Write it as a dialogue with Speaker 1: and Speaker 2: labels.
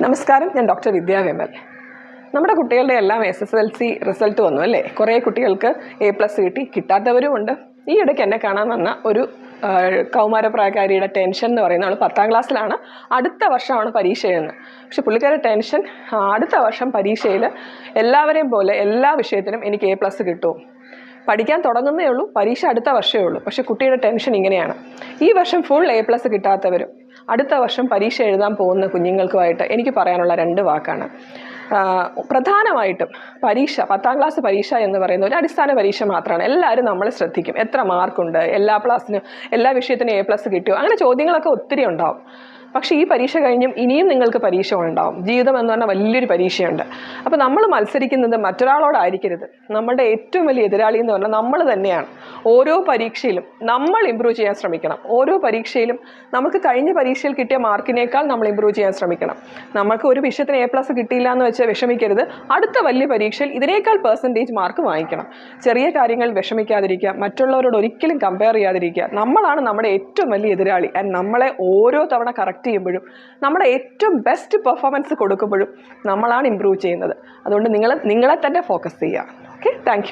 Speaker 1: നമസ്കാരം ഞാൻ ഡോക്ടർ വിദ്യാ വിമൽ. നമ്മുടെ കുട്ടികളുടെ എല്ലാം S S L C result വന്നു അല്ലേ? കുറേ കുട്ടികൾക്ക് എ പ്ലസ് കിട്ടി കിട്ടാത്തവരുമുണ്ട് ഈ ഇടയ്ക്ക് എന്നെ കാണാൻ വന്ന ഒരു ആ, കൗമാരപ്രായക്കാരിയുടെ ടെൻഷൻ എന്ന് പറയുന്ന അവൾ പത്താം ക്ലാസ്സിലാണ്. അടുത്ത വർഷമാണ് പരീക്ഷ എഴുതുന്നത്. പക്ഷെ പുള്ളിക്കാരുടെ ടെൻഷൻ അടുത്ത വർഷം പരീക്ഷയിൽ എല്ലാവരെയും പോലെ എല്ലാ വിഷയത്തിനും എനിക്ക് എ പ്ലസ് കിട്ടും. പഠിക്കാൻ തുടങ്ങുന്നേ ഉള്ളൂ പരീക്ഷ അടുത്ത വർഷമേ ഉള്ളൂ. പക്ഷെ കുട്ടിയുടെ ടെൻഷൻ ഇങ്ങനെയാണ്. ഈ വർഷം ഫുൾ എ പ്ലസ് കിട്ടാത്തവരും അടുത്ത വർഷം പരീക്ഷ എഴുതാൻ പോകുന്ന കുഞ്ഞുങ്ങൾക്കുമായിട്ട് എനിക്ക് പറയാനുള്ള രണ്ട് വാക്കാണ്. പ്രധാനമായിട്ടും പരീക്ഷ പത്താം ക്ലാസ് പരീക്ഷ എന്ന് പറയുന്ന ഒരു അടിസ്ഥാന പരീക്ഷ മാത്രമാണ്. എല്ലാവരും നമ്മൾ ശ്രദ്ധിക്കും. എത്ര മാർക്കുണ്ട് എല്ലാ ക്ലാസ്സിനും എല്ലാ വിഷയത്തിനും എ പ്ലസ് കിട്ടിയോ? അങ്ങനെ ചോദ്യങ്ങളൊക്കെ ഒത്തിരി ഉണ്ടാവും. പക്ഷേ ഈ പരീക്ഷ കഴിഞ്ഞും ഇനിയും നിങ്ങൾക്ക് പരീക്ഷ ഉണ്ടാവും. ജീവിതം എന്ന് പറഞ്ഞാൽ വലിയൊരു പരീക്ഷയുണ്ട്. അപ്പോൾ നമ്മൾ മത്സരിക്കുന്നത് മറ്റൊരാളോടായിരിക്കരുത്. നമ്മളുടെ ഏറ്റവും വലിയ എതിരാളി എന്ന് പറഞ്ഞാൽ നമ്മൾ തന്നെയാണ്. ഓരോ പരീക്ഷയിലും നമ്മൾ ഇമ്പ്രൂവ് ചെയ്യാൻ ശ്രമിക്കണം. ഓരോ പരീക്ഷയിലും നമുക്ക് കഴിഞ്ഞ പരീക്ഷയിൽ കിട്ടിയ മാർക്കിനേക്കാൾ നമ്മൾ ഇമ്പ്രൂവ് ചെയ്യാൻ ശ്രമിക്കണം. നമുക്ക് ഒരു വിഷയത്തിന് എ പ്ലസ് കിട്ടിയില്ല എന്ന് വെച്ച് വിഷമിക്കരുത്. അടുത്ത വലിയ പരീക്ഷയിൽ ഇതിനേക്കാൾ പെർസെന്റേജ് മാർക്ക് വാങ്ങിക്കണം. ചെറിയ കാര്യങ്ങൾ വിഷമിക്കാതിരിക്കുക. മറ്റുള്ളവരോട് ഒരിക്കലും കമ്പയർ ചെയ്യാതിരിക്കുക. നമ്മളാണ് നമ്മുടെ ഏറ്റവും വലിയ എതിരാളി. ആൻഡ് നമ്മളെ ഓരോ തവണ കറക്റ്റ് ചെയ്യുമ്പോഴും നമ്മുടെ ഏറ്റവും ബെസ്റ്റ് പെർഫോമൻസ് കൊടുക്കുമ്പോഴും നമ്മളാണ് ഇമ്പ്രൂവ് ചെയ്യുന്നത്. അതുകൊണ്ട് നിങ്ങൾ നിങ്ങളെ തന്നെ ഫോക്കസ് ചെയ്യുക. Okay thank